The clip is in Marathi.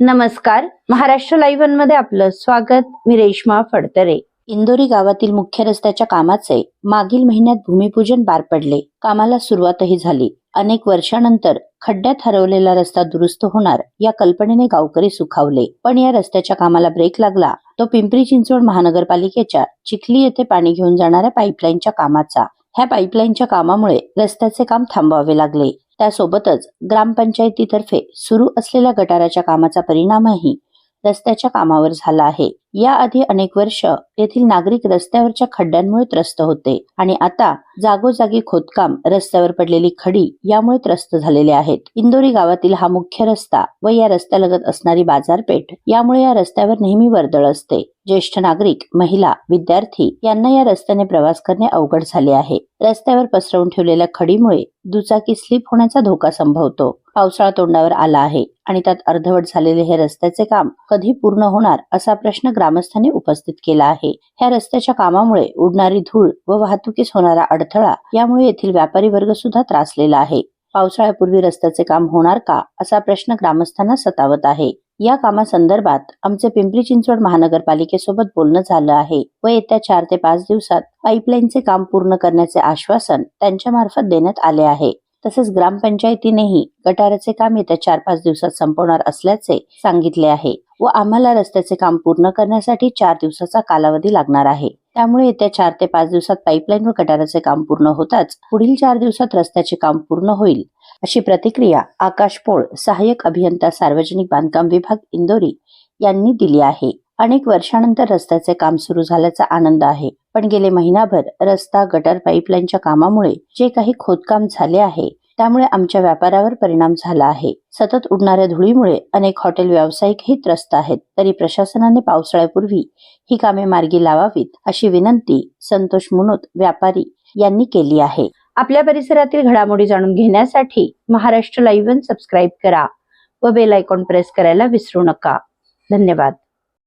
नमस्कार. महाराष्ट्र लाईव्हमध्ये आपलं स्वागत. मी रेश्मा फडतरे. इंदोरी गावातील मुख्य रस्त्याच्या कामाचे मागील महिन्यात भूमिपूजन पार पडले. कामाला सुरुवातही झाली. अनेक वर्षानंतर खड्ड्यात हरवलेला रस्ता दुरुस्त होणार या कल्पनेने गावकरी सुखावले. पण या रस्त्याच्या कामाला ब्रेक लागला तो पिंपरी चिंचवड महानगरपालिकेच्या चिखली येथे पाणी घेऊन जाणाऱ्या पाईपलाईनच्या कामाचा. ह्या पाईपलाईनच्या कामामुळे रस्त्याचे काम थांबवावे लागले. त्यासोबतच ग्रामपंचायतीतर्फे सुरू असलेल्या गटाराच्या कामाचा परिणामही रस्त्याच्या कामावर झाला आहे. याआधी अनेक वर्ष येथील नागरिक रस्त्यावरच्या खड्ड्यांमुळे त्रस्त होते आणि आता जागोजागी खोदकाम रस्त्यावर पडलेली खडी यामुळे त्रस्त झालेले आहेत. इंदोरी गावातील हा मुख्य रस्ता व या रस्त्यालगत असणारी बाजारपेठ यामुळे या रस्त्यावर नेहमी वर्दळ असते. ज्येष्ठ नागरिक महिला विद्यार्थी यांना या रस्त्याने प्रवास करणे अवघड झाले आहे. रस्त्यावर पसरवून ठेवलेल्या खडीमुळे दुचाकी स्लिप होण्याचा धोका संभवतो. पावसाळा तोंडावर आला आहे आणि त्यात अर्धवट झालेले हे रस्त्याचे काम कधी पूर्ण होणार असा प्रश्न ग्रामस्थांनी उपस्थित केला आहे. ह्या रस्त्याच्या कामामुळे उडणारी धूळ व वाहतुकीस होणारा अडथळा यामुळे येथील व्यापारी वर्ग सुद्धा त्रासलेला आहे. पावसाळ्यापूर्वी रस्त्याचे काम होणार का? असा प्रश्न ग्रामस्थांना सतावत आहे. या कामासंदर्भात आमचे पिंपरी चिंचवड महानगरपालिकेसोबत बोलणं झालं आहे व येत्या चार ते पाच दिवसात पाईपलाईनचे काम पूर्ण करण्याचे आश्वासन त्यांच्या मार्फत देण्यात आले आहे. तसेच ग्रामपंचायतीनेही गटाराचे काम येत्या चार पाच दिवसात संपवणार असल्याचे सांगितले आहे व आम्हाला रस्त्याचे काम पूर्ण करण्यासाठी चार दिवसाचा कालावधी लागणार आहे. त्यामुळे येत्या चार ते पाच दिवसात पाईपलाईन व गटाराचे काम पूर्ण होताच पुढील चार दिवसात रस्त्याचे काम पूर्ण होईल अशी प्रतिक्रिया आकाश पोळ सहाय्यक अभियंता सार्वजनिक बांधकाम विभाग इंदोरी यांनी दिली आहे. अनेक वर्षानंतर रस्त्याचे काम सुरू झाल्याचा आनंद आहे. पण गेले महिनाभर रस्ता गटर पाईपलाईनच्या कामामुळे जे काही खोदकाम झाले आहे त्यामुळे आमच्या व्यापारावर परिणाम झाला आहे. सतत उडणाऱ्या धुळीमुळे अनेक हॉटेल व्यावसायिकही त्रस्त आहेत. तरी प्रशासनाने पावसाळ्यापूर्वी ही कामे मार्गी लावावीत अशी विनंती संतोष मुनोत व्यापारी यांनी केली आहे. आपल्या परिसरातील घडामोडी जाणून घेण्यासाठी महाराष्ट्र लाईव्ह सबस्क्राईब करा व बेल आयकॉन प्रेस करायला विसरू नका. धन्यवाद.